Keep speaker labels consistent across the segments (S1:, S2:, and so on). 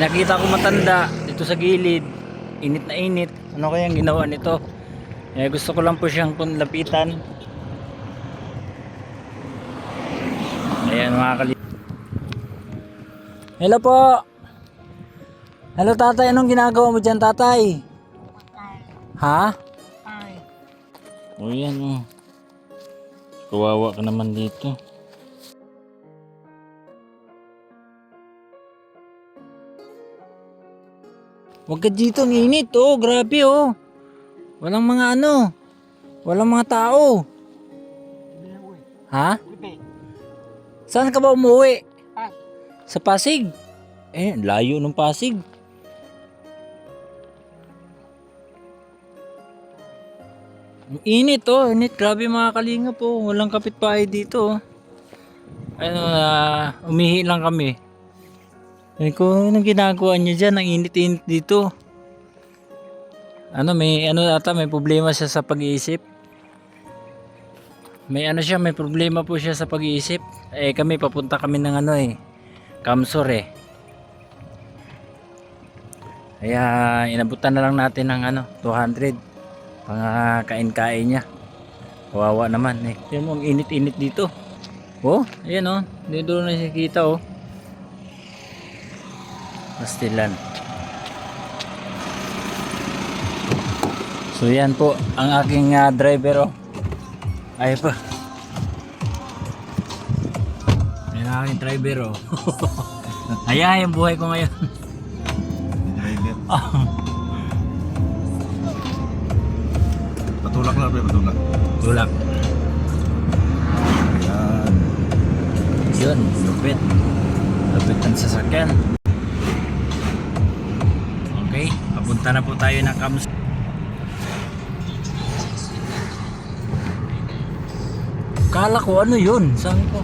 S1: May nakita ko matanda dito sa gilid. Init na init. Ano kayang ginawa nito? Eh, gusto ko lang po siyang lapitan. Ayan mga kali. Hello po. Hello tatay, anong ginagawa mo dyan tatay? Ha? O yan o. Kawawa ka naman dito. Huwag ka dito, ang init oh. Grabe oh. Walang mga ano. Walang mga tao. Ha? Saan ka ba umuwi? Sa Pasig. Eh, layo ng Pasig. Init oh, init. Grabe mga kalinga po. Walang kapitbahay dito oh. Ano, ah, umihi lang kami. Sabi ko, anong ginagawa niya dyan? Ang init-init dito. Ano, may, ano ata, may problema siya sa pag-iisip. May ano siya, may problema po siya sa pag-iisip. Eh, kami, papunta kami ng ano eh, Kamsor eh. Kaya, inabutan na lang natin ng ano, 200. Pang ah, kain-kain niya. Kawawa naman eh. Yan mo, ang init-init dito. Oh, ayan oh. Dito na nakikita oh. Pastilan. So yan po ang aking ah, driver oh. Ay pa. Yan ang aking driver oh. Ayan yung buhay ko ngayon.
S2: Patulak na, pre, patulak.
S1: Tulak.
S2: Ayan.
S1: Yun, lupit. Lupit ang sasakyan. Okay, papunta na po tayo ng Kams. Kala ko ano yun? Sabi ko,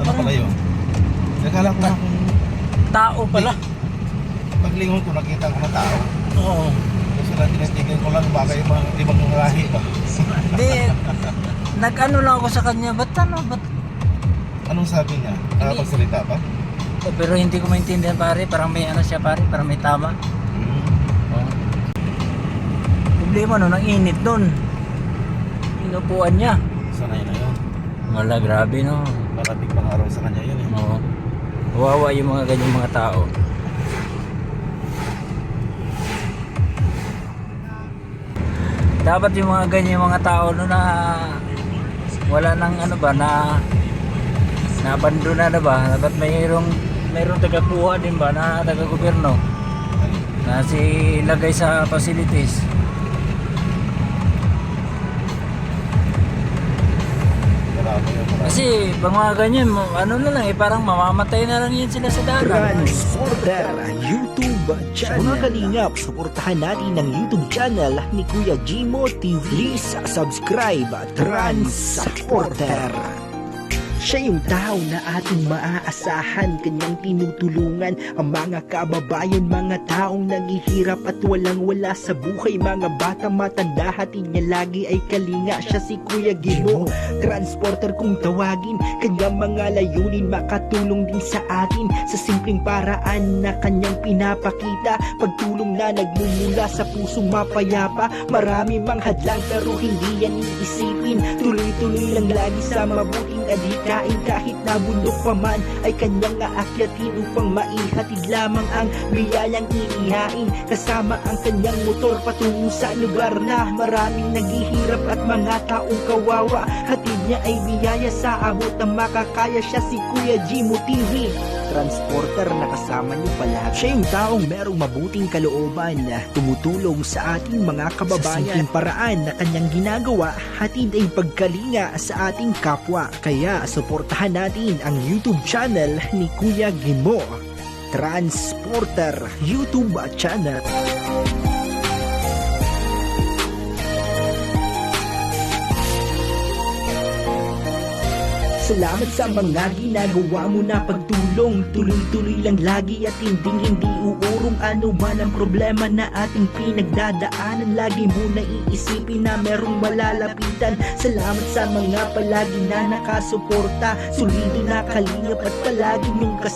S2: Ano pala yun? Nakala ko na kung
S1: tao pala.
S2: paglingon ko nakita ko na tao.
S1: Oo.
S2: Kasi lang tinitigil ko lang baka yung mga ibang lahi ba.
S1: Hindi, nag-ano lang ako sa kanya, ba't ano, ba't?
S2: Anong sabi niya? Nakapagsalita ba?
S1: Oh, pero hindi ko maintindihan pare, parang may ano siya pare, parang may tama. Problema nun, ang init nun. Inupuan niya.
S2: Sanay na yun.
S1: Wala, grabe no.
S2: Parating pang araw sa kanya yun eh.
S1: Oo. Kawawa yung mga ganyang mga tao. Dapat yung mga ganyang mga tao no na wala nang ano ba na nabandona na ba? Dapat mayroong mayroong taga-kuha din ba na taga-gobyerno na si lagay sa facilities.
S2: Marami yun. marami.
S1: Kasi pag mga ganyan, ano na lang eh, parang mamamatay na lang yun sila sa dagat.
S3: Transporter YouTube channel. Mga kalingap, suportahan natin ang YouTube channel ni Kuya Jimo TV. Please subscribe Transporter. Siya yung tao na ating maaasahan Kanyang tinutulungan. Ang mga kababayan Mga taong naghihirap at walang wala sa buhay. Mga bata matanda hatid niya lagi ay kalinga. Siya si Kuya Gimo Transporter kung tawagin. Kanyang mga layunin makatulong din sa atin. Sa simpleng paraan na kanyang pinapakita Pagtulong na nagmumula sa pusong mapayapa. Marami mang hadlang pero hindi yan iisipin Tuloy-tuloy lang lagi sa mabuting adhikain Kahit na bundok pa man ay kanyang aakyatin Upang maihatid lamang ang biyayang iihain. Kasama ang kanyang motor patungo sa lugar na Maraming naghihirap at mga taong kawawa. Hatid niya ay biyaya sa abot na makakaya siya si Kuya Jimo TV Transporter na kasama niyo pala Siya yung taong merong mabuting kalooban na tumutulong sa ating mga kababayan. Sa paraan na kanyang ginagawa Hatid ay pagkalinga sa ating kapwa. Kaya suportahan natin ang YouTube channel ni Kuya Gimo Transporter YouTube channel Salamat sa mga ginagawa mo na pagtulong. Tuloy-tuloy lang lagi at hindi hindi uurong Ano man ang problema na ating pinagdadaanan. Lagi mo na iisipin na merong malalapitan. Salamat sa mga palagi na nakasuporta. Solido na kalingap at palagi yung kasama